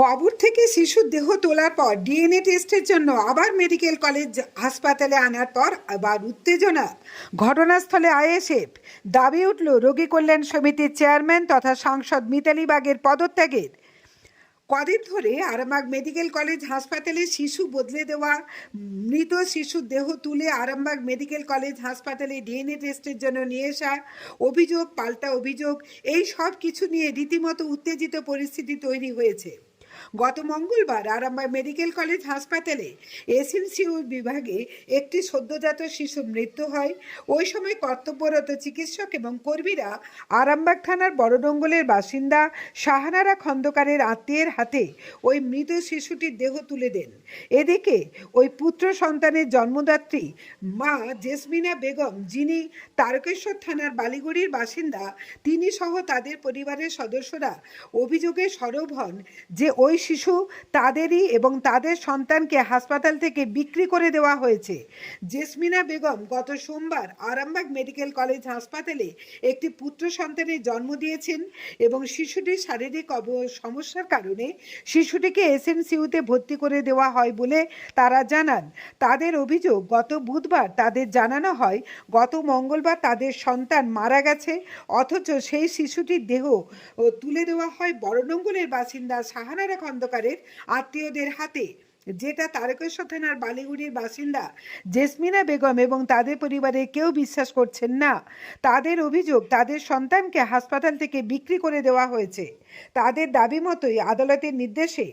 কবর থেকে শিশুর দেহ তোলার পর ডিএনএ টেস্টের জন্য আবার মেডিকেল কলেজ, হাসপাতালে আনার পর আবার উত্তেজনা। ঘটনাস্থলে আইএসএফ দাবি উঠল, রোগী কল্যাণ সমিতির চেয়ারম্যান তথা সাংসদ মিতালি বাগের পদত্যাগের। কদিন ধরে আরামবাগ মেডিকেল কলেজ হাসপাতালে শিশু বদলে দেওয়া, মৃত শিশুর দেহ তুলে আরামবাগ মেডিকেল কলেজ হাসপাতালে ডিএনএ টেস্টের জন্য নিয়ে আসা, অভিযোগ, পাল্টা অভিযোগ, এই সব কিছু নিয়ে রীতিমতো উত্তেজিত পরিস্থিতি তৈরি হয়েছে। গত মঙ্গলবার আরামবাগ মেডিকেল কলেজ হাসপাতালে এসএমসিউ বিভাগে একটি সদ্যজাত শিশুর মৃত্যু হয়। ওই সময় কর্তব্যরত চিকিৎসক এবং কর্মীরা আরামবাগ থানার বড়ডঙ্গলের বাসিন্দা শাহানারা খন্দকারের আত্মীয়ের হাতে ওই মৃত শিশুটির দেহ তুলে দেন। এদিকে ওই পুত্র সন্তানের জন্মদাত্রী মা জেসমিনা বেগম, যিনি তারকেশ্বর থানার বালিগুড়ির বাসিন্দা তিনি সহ তাদের পরিবারের সদস্যরা অভিযোগে সরব হন যে ওই শিশু তাদেরই এবং তাদের সন্তানকে হাসপাতাল থেকে বিক্রি করে দেওয়া হয়েছে। জেসমিনা বেগম গত সোমবার আরামবাগ মেডিকেল কলেজ হাসপাতালে একটি পুত্র সন্তানের জন্ম দিয়েছেন এবং শিশুটির শারীরিক সমস্যার কারণে শিশুটিকে এসএমসিউতে ভর্তি করে দেওয়া হয় বলে তারা জানান। তাদের অভিযোগ, গত বুধবার তাদের জানানো হয়, গত মঙ্গলবার তাদের সন্তান মারা গেছে, অথচ সেই শিশুটির দেহ তুলে দেওয়া হয় বড়নঙ্গলের বাসিন্দা সাহানারা খন্দকারের আত্মীয়দের হাতে। যেটা তারকেশ্বর থানার বালিগুড়ির বাসিন্দা জেসমিনা বেগম এবং তাদের পরিবারে কেউ বিশ্বাস করছেন না। তাদের অভিযোগ, তাদের সন্তানকে হাসপাতাল থেকে বিক্রি করে দেওয়া হয়েছে। তাদের দাবি মতোই আদালতের নির্দেশে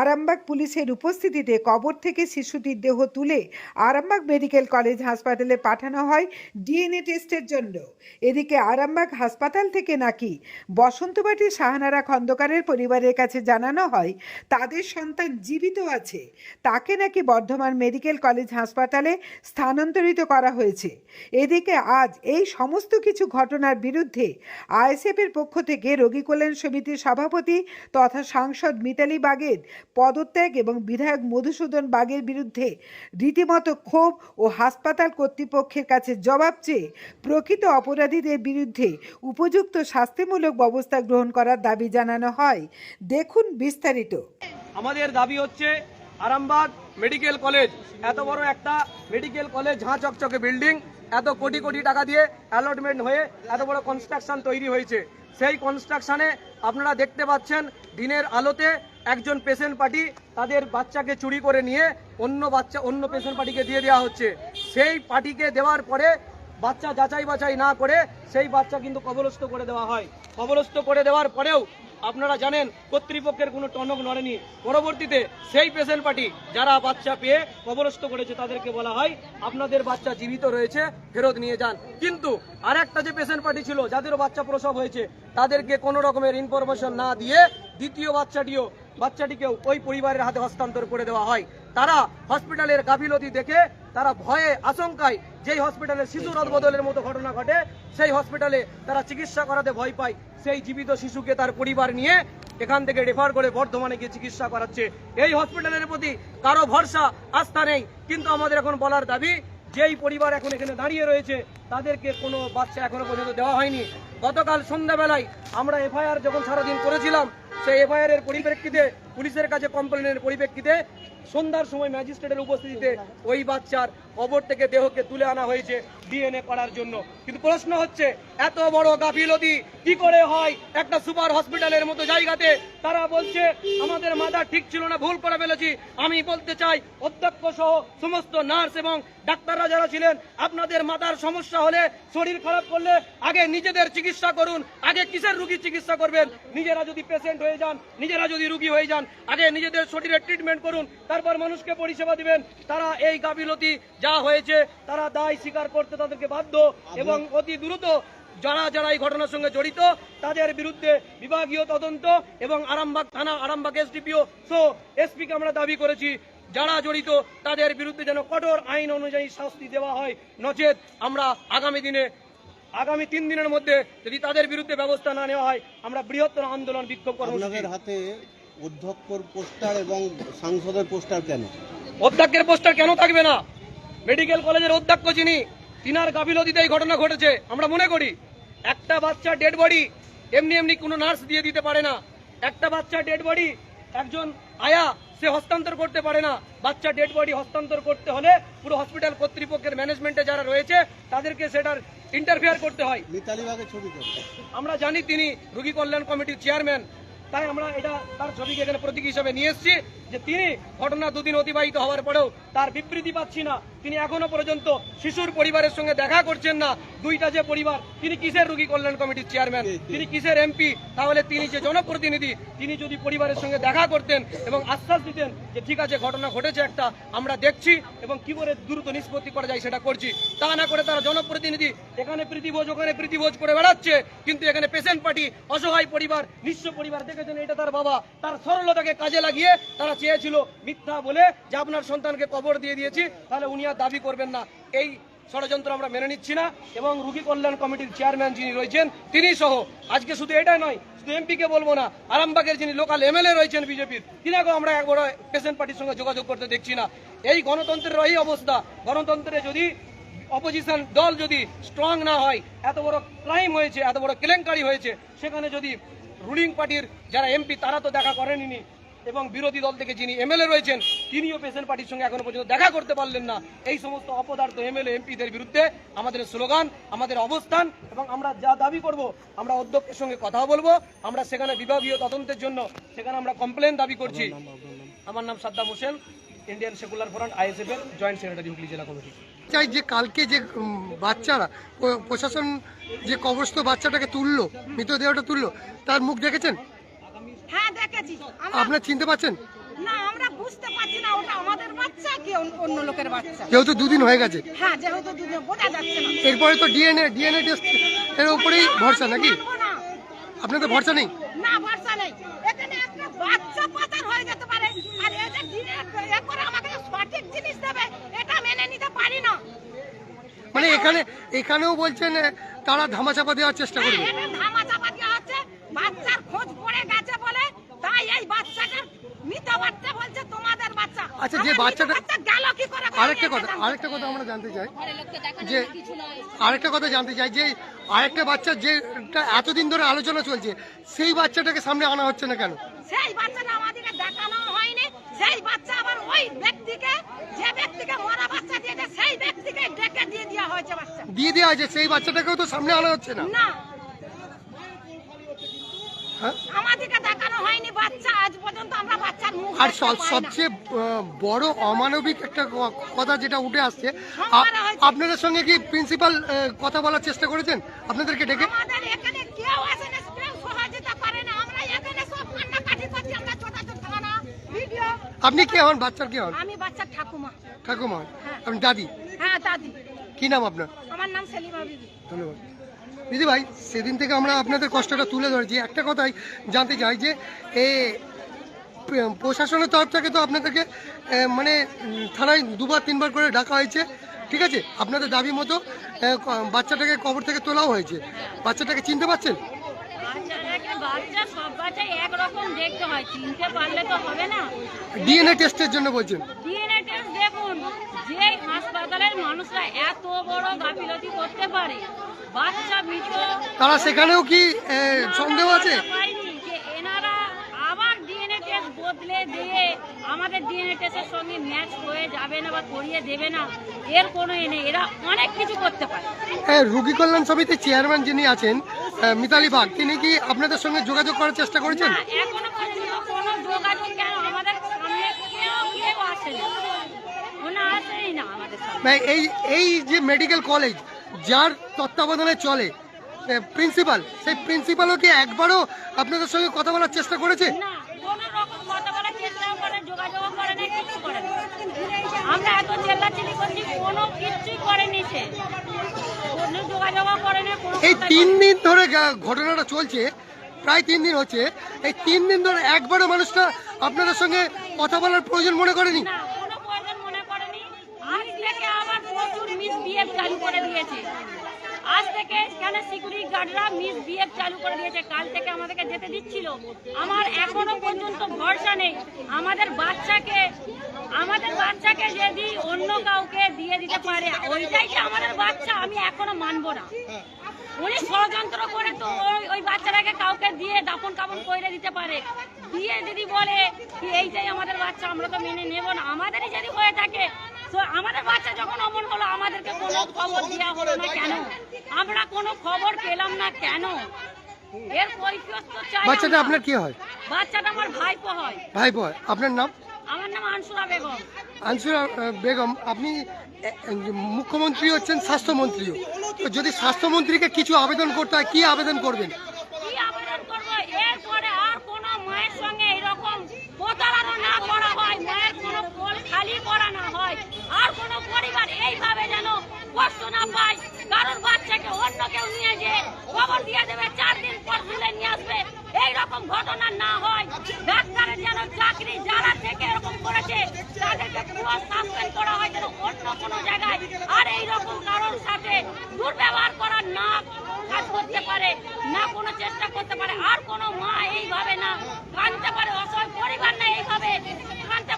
আরামবাগ পুলিশের উপস্থিতিতে কবর থেকে শিশুটির দেহ তুলে আরামবাগ মেডিকেল কলেজ হাসপাতালে পাঠানো হয় ডিএনএ টেস্টের জন্য। এদিকে আরামবাগ হাসপাতাল থেকে নাকি বসন্তবাটি শাহানারা খন্দকারের পরিবারের কাছে জানানো হয়, তাদের সন্তান জীবিত আছে, তাকে নাকি বর্ধমান মেডিকেল কলেজ হাসপাতালে স্থানান্তরিত করা হয়েছে। এদিকে আজ এই সমস্ত কিছু ঘটনার বিরুদ্ধে আইএসএফের পক্ষ থেকে রোগী কল্যাণ সমিতির সভাপতি তথা সাংসদ মিতালি বাগের পদত্যাগ এবং বিধায়ক মধুসূদন বাগের বিরুদ্ধে রীতিমতো ক্ষোভ ও হাসপাতাল কর্তৃপক্ষের কাছে জবাব চেয়ে প্রকৃত অপরাধীদের বিরুদ্ধে উপযুক্ত শাস্তিমূলক ব্যবস্থা গ্রহণ করার দাবি জানানো হয়। দেখুন বিস্তারিত। আমাদের দাবি হচ্ছে আরামবাগ মেডিকেল কলেজ। এত বড় একটা মেডিকেল কলেজ, ঝাঁ চকচকে বিল্ডিং, এত কোটি কোটি টাকা দিয়ে অ্যালটমেন্ট হয়ে এত বড় কনস্ট্রাকশন তৈরি হয়েছে। সেই কনস্ট্রাকশনে আপনারা দেখতে পাচ্ছেন দিনের আলোতে একজন পেশেন্ট পার্টি তাদের বাচ্চাকে চুরি করে নিয়ে অন্য বাচ্চা, অন্য পেশেন্ট পার্টিকে দিয়ে দেওয়া হচ্ছে। সেই পার্টিকে দেওয়ার পরে বাচ্চা যাচাই বাছাই না করে সেই বাচ্চা কিন্তু কবরস্থ করে দেওয়া হয়। কবরস্থ করে দেওয়ার পরেও আপনারা জানেন, কর্তৃপক্ষের কোনো টনক নড়েনি। পরবর্তীতে সেই পেশেন্ট পার্টি যারা বাচ্চা পেয়ে কবরস্থ করেছে তাদেরকে বলা হয়, আপনাদের বাচ্চা জীবিত রয়েছে, ফেরত নিয়ে যান। কিন্তু আর একটা যে পেশেন্ট পার্টি ছিল, যাদেরও বাচ্চা প্রসব হয়েছে, তাদেরকে কোনো রকমের ইনফরমেশন না দিয়ে দ্বিতীয় বাচ্চাটিও, বাচ্চাটিকেও ওই পরিবারের হাতে হস্তান্তর করে দেওয়া হয়। তারা হসপিটালের গাফিলতি দেখে তারা ভয়ে আশঙ্কায় যেই হসপিটালে শিশু রদবদলের মতো ঘটনা ঘটে, সেই হসপিটালে তারা চিকিৎসা করাতে ভয় পায়। সেই জীবিত শিশুকে তার পরিবার নিয়ে এখান থেকে রেফার করে বর্ধমানে গিয়ে চিকিৎসা করাচ্ছে। এই হসপিটালের প্রতি কারও ভরসা, আস্থা নেই। কিন্তু আমাদের এখন বলার দাবি, যেই পরিবার এখন এখানে দাঁড়িয়ে রয়েছে, তাদেরকে কোনো বাচ্চা এখনও পর্যন্ত দেওয়া হয়নি। গতকাল সন্ধ্যাবেলায় আমরা এফআইআর যখন সারাদিন করেছিলাম, সেই এফআইআর এর পরিপ্রেক্ষিতে পুলিশের কাছে কমপ্লেনের পরিপ্রেক্ষিতে সন্ধ্যার সময় ম্যাজিস্ট্রেটের উপস্থিতিতে ওই বাচ্চার কবর থেকে দেহকে তুলে আনা হয়েছে ডিএনএ করার জন্য। কিন্তু প্রশ্ন হচ্ছে, এত বড় গাফিলতি কি করে হয় একটা সুপার হসপিটালের মতো জায়গাতে? তারা বলছে, আমাদের মাথা ঠিক ছিল না, ভুল করে ফেলেছি। আমি বলতে চাই, অধ্যক্ষ সহ সমস্ত নার্স এবং ডাক্তাররা যারা ছিলেন, আপনাদের মাথার সমস্যা হলে, শরীর খারাপ করলে আগে নিজেদের চিকিৎসা করুন। আগে কিসের রুগীর চিকিৎসা করবেন? নিজেরা যদি পেশেন্ট হয়ে যান, নিজেরা যদি রুগী হয়ে যান আগে নিজেদের শরীরের ট্রিটমেন্ট করুন, তারপর মানুষকে পরিষেবা দিবেন। তারা এই গাফিলতি যা হয়েছে, তারা দায় স্বীকার করতে তাদেরকে বাধ্য এবং অতি দ্রুত যারা যারা এই ঘটনার সঙ্গে জড়িত, তাদের বিরুদ্ধে বিভাগীয় তদন্ত এবং আরামবাগ থানা, আরামবাগ এসডিপিও, সো এসপিকে আমরা দাবি করেছি, যারা জড়িত তাদের বিরুদ্ধে যেন কঠোর আইন অনুযায়ী শাস্তি দেওয়া হয়, নচেত আমরা আগামী দিনে, আগামী তিন দিনের মধ্যে যদি তাদের বিরুদ্ধে ব্যবস্থা না নেওয়া হয়, আমরা বৃহত্তর আন্দোলন বিক্ষোভ কর্মসূচি। অধ্যক্ষর পোস্টার এবং সাংসদের পোস্টার কেন? অধ্যক্ষের পোস্টার কেন থাকবে না? মেডিকেল কলেজের অধ্যক্ষ যিনি তিনার গাফিলতিতে এই ঘটনা ঘটেছে আমরা মনে করি। একটা বাচ্চা ডেড বডি এমনি এমনি কোনো নার্স দিয়ে দিতে পারে না। একটা বাচ্চা ডেড বডি একজন আয়া সে হস্তান্তর করতে পারে না। বাচ্চা ডেড বডি হস্তান্তর করতে হলে পুরো হসপিটাল কর্তৃপক্ষের ম্যানেজমেন্টে যারা রয়েছে তাদেরকে সেটার ইন্টারফেয়ার করতে হয়। মিতালি বাগের ছবি আমরা জানি তিনি রোগী কল্যাণ কমিটির চেয়ারম্যান তাই আমরা এটা তার ছবিকে এখানে প্রতীক হিসেবে নিয়ে এসেছি। যে তিনি ঘটনা দুদিন অতিবাহিত হওয়ার পরেও তার বিবৃতি পাচ্ছি না। তিনি এখনও পর্যন্ত শিশুর পরিবারের সঙ্গে দেখা করছেন না। দুইটা যে পরিবার তিনি কিসের রোগী কল্যাণ কমিটির চেয়ারম্যান? তিনি কিসের এমপি? তাহলে তিনি যে জনপ্রতিনিধি তিনি যদি পরিবারের সঙ্গে দেখা করতেন এবং আশ্বাস দিতেন যে ঠিক আছে ঘটনা ঘটেছে একটা আমরা দেখছি এবং কি করে দ্রুত নিষ্পত্তি করা যায় সেটা করছি। তা না করে তারা জনপ্রতিনিধি এখানে প্রীতিভোজ ওখানে প্রীতিভোজ করে বেড়াচ্ছে কিন্তু এখানে পেশেন্ট পার্টি অসহায় পরিবার নিঃস্ব পরিবার দেখেছেন এটা তার বাবা। তার সরলতাকে কাজে লাগিয়ে তারা চেয়েছিল মিথ্যা বলে যে আপনার সন্তানকে কবর দিয়ে দিয়েছি, তাহলে উনি আর দাবি করবেন না। এই ষড়যন্ত্র আমরা মেনে নিচ্ছি না এবং রুগী কল্যাণ কমিটির চেয়ারম্যান যিনি রয়েছেন, তিনি সহ, আজকে শুধু এটাই নয়, শুধু এমপিকে বলব না, আরামবাগের যিনি লোকাল এমএলএ রয়েছেন বিজেপির, তিনাকেও আমরা একবার পেশেন্ট পার্টির সঙ্গে যোগাযোগ করতে দেখছি না। এই গণতন্ত্রের এই অবস্থা, গণতন্ত্রে যদি অপোজিশন দল যদি স্ট্রং না হয়, এত বড় ক্রাইম হয়েছে, এত বড় কেলেঙ্কারি হয়েছে, সেখানে যদি রুলিং পার্টির যারা এমপি তারা তো দেখা করেনি এবং বিরোধী দল থেকে যিনি এমএলএ রয়েছেন তিনিও পেশেন্ট পার্টির সঙ্গে এখনও পর্যন্ত দেখা করতে পারলেন না। এই সমস্ত অপদার্থ এমএলএ এমপিদের বিরুদ্ধে আমাদের স্লোগান আমাদের অবস্থান এবং আমরা যা দাবি করব আমরা অধ্যক্ষের সঙ্গে কথা বলব। আমরা সেখানে বিভাগীয় তদন্তের জন্য সেখানে আমরা কমপ্লেন দাবি করছি। আমার নাম Saddam Hossain Indian secular front ISF এর জয়েন্ট সেক্রেটারি হুগলি জেলা কমিটি চাই যে কালকে যে বাচ্চারা প্রশাসন যে কবরস্থ বাচ্চাটাকে তুললো মৃতদেহটা তুললো তার মুখ দেখেছেন? হ্যাঁ দেখেছি। আপনার চিনতে পারছেন? না আমরা বুঝতে পারছি না ওটা আমাদের বাচ্চা কি অন্য- অন্য লোকের বাচ্চা? যেহেতু দুদিন হয়ে গেছে। হ্যাঁ যেহেতু দুধে বোঝা যাচ্ছে না। এরপরে তো ডিএনএ ডিএনএ টেস্ট এর উপরেই ভরসা নাকি? আপনাদের ভরসা নেই? না ভরসা নেই। এখানে একটা বাচ্চা পাচার হয়ে যেতে পারে আর এই যে দিনে আমাকে সঠিক জিনিস দেবে এটা মেনে নিতে পারি না। মানে এখানে এখানেও বলছেন তারা ধামাচাপা দেওয়ার চেষ্টা হ্যাঁ, করবে। এটা ধামা চাপা দেওয়া হচ্ছে বাচ্চার খোঁজ পড়ে গেছে বলে এই বাচ্চাটার মৃত বলছে তোমাদের বাচ্চা। আচ্ছা, যে বাচ্চাটা- বাচ্চা গেল কি করে আরেকটা কথা আরেকটা কথা আমরা জানতে চাই। যে আরেকটা কথা জানতে চাই যে আরেকটা বাচ্চা যেটা এতদিন ধরে আলোচনা চলছে সেই বাচ্চাটাকে সামনে আনা হচ্ছে না কেন? সেই বাচ্চাটা আমাদেরকে দেখানো হয়নি। সেই বাচ্চা আবার ওই ব্যক্তিকে যে ব্যক্তিকে মরা বাচ্চা দিয়েছে সেই ব্যক্তিকে ডেকে দিয়ে দেওয়া হয়েছে বাচ্চা। দিয়ে দেওয়া হয়েছে সেই বাচ্চাটাকেও তো সামনে আনা হচ্ছে না? না। আমাদেরকে দেখানো হয়নি বাচ্চা আজ পর্যন্ত আমরা বাচ্চার মুখ আর। সবচেয়ে বড় অমানবিক একটা কথা যেটা উঠে আসছে। আপনাদের সঙ্গে কি প্রিন্সিপাল কথা বলার চেষ্টা করেছেন? আপনাদেরকে ডেকে? আমাদের এখানে কেউ আসে না সহযোগিতা করে না। আমরা এখানে সব কান্নাকাটি করছি আমরা ছোট ছোট থানা ভিডিও আপনি কে হন? বাচ্চার কে হন? আমি বাচ্চার ঠাকুমা। ঠাকুমা? হ্যাঁ। আপনি দাদি? হ্যাঁ দাদি। কি নাম আপনার? আমার নাম সেলিমা বিবি। ধন্যবাদ। দিদি ভাই সেদিন থেকে আমরা আপনাদের কষ্টটা তুলে ধরেছি। একটা কথাই জানতে চাই যে এ প্রশাসনের তরফ থেকে তো আপনাদেরকে মানে থানায় দুবার তিনবার করে ডাকা হয়েছে ঠিক আছে? আপনাদের দাবি মতো বাচ্চাটাকে কবর থেকে তোলাও হয়েছে। বাচ্চাটাকে চিনতে পারছেন? ডিএনএ টেস্টের জন্য বলছেন। ডিএনএ টেস্ট দেখুন যে হাসপাতালের মানুষরা এত বড় গাফিলতি করতে পারে তারা সেখানেও কি সন্দেহ আছে? বদলে দিয়ে আমাদের ডিএনএ টেস্টের সঙ্গে ম্যাচ হয়ে যাবে না বা করিয়ে দেবে না এর কোনো এ নেই। এরা অনেক কিছু করতে পারে। এ, রোগী কল্যাণ সমিতির চেয়ারম্যান যিনি আছেন মিতালি বাগ তিনি কি আপনাদের সঙ্গে যোগাযোগ করার চেষ্টা করেছেন? না এখনও পর্যন্ত কোনো যোগাযোগ কেন? আমাদের সামনে কেউ কেউ আসে না ওনা না আমাদের এই এই যে মেডিকেল কলেজ যার তত্ত্বাবধানে চলে। প্রিন্সিপাল সেই প্রিন্সিপালও কি একবারও আপনাদের সঙ্গে কথা বলার চেষ্টা করেছে? আমরা এত চিল্লাচিল্লি কোনো করেনি সে। এই তিন দিন ধরে ঘটনাটা চলছে প্রায় তিন দিন হচ্ছে এই তিন দিন ধরে একবারও মানুষটা আপনাদের সঙ্গে কথা বলার প্রয়োজন মনে করেনি না কোনো প্রয়োজন মনে করেনি আজ থেকে আবার প্রচুর বিহেভ চালু করে দিয়েছে। আজ থেকে এখানে সিকিউরিটি গার্ডরা মিস বিহেভ চালু করে দিয়েছে? কাল থেকে আমাদেরকে যেতে দিচ্ছিল। আমার এখনও পর্যন্ত ভরসা নেই। আমাদের বাচ্চাকে আমাদের বাচ্চাকে যদি অন্য কাউকে দিয়ে দিতে পারে, ওইটাই যে আমাদের বাচ্চা, আমি এখনও মানবো না। উনি ষড়যন্ত্র করে তো ওই ওই বাচ্চাটাকে কাউকে দিয়ে দাপন কাপন করে দিতে পারে। দিয়ে যদি বলে এইটাই আমাদের বাচ্চা, আমরা তো মেনে নেব না। আমাদেরই যদি তো আমাদের বাচ্চা যখন অমন হলো আমাদেরকে কোনো খবর দেওয়া হলো না কেন? আমরা কোনো খবর পেলাম না কেন? এর কৈফিয়ত তো চাই বাচ্চাটা আপনার কি হয়? বাচ্চাটা আমার ভাইপো হয়। ভাই বয় আপনার নাম? আমার নাম আনসুরা বেগম। আনসুরা বেগম আপনি মুখ্যমন্ত্রী হচ্ছেন স্বাস্থ্যমন্ত্রীও। তো যদি স্বাস্থ্যমন্ত্রীকে কিছু আবেদন করতে হয় কি আবেদন করবেন কি আবেদন করব এরপরে আর কোন মায়ের সঙ্গে এরকম প্রতারণা না করা হয় মায়ের কোনো কোল খালি করা না হয় আর কোনো পরিবার এইভাবে যেন কষ্ট না পায় কারোর বাচ্চাকে অন্য কেউ নিয়ে যে খবর দিয়ে দেবে, চার দিন পর তুলে নিয়ে আসবে। এই রকম ঘটনা না হয়। ডাক্তারের যেন চাকরি যারা থেকে এরকম করেছে, তাদেরকে পুরো সাসপেন্ড করা হয় যেন অন্য কোনো জায়গায়। আর এই রকম কারোর সাথে দুর্ব্যবহার করা না কাজ করতে পারে, না কোনো চেষ্টা করতে পারে, আর কোনো মা এইভাবে না, কাঁদতে পারে, অসহায় পরিবার না এইভাবে।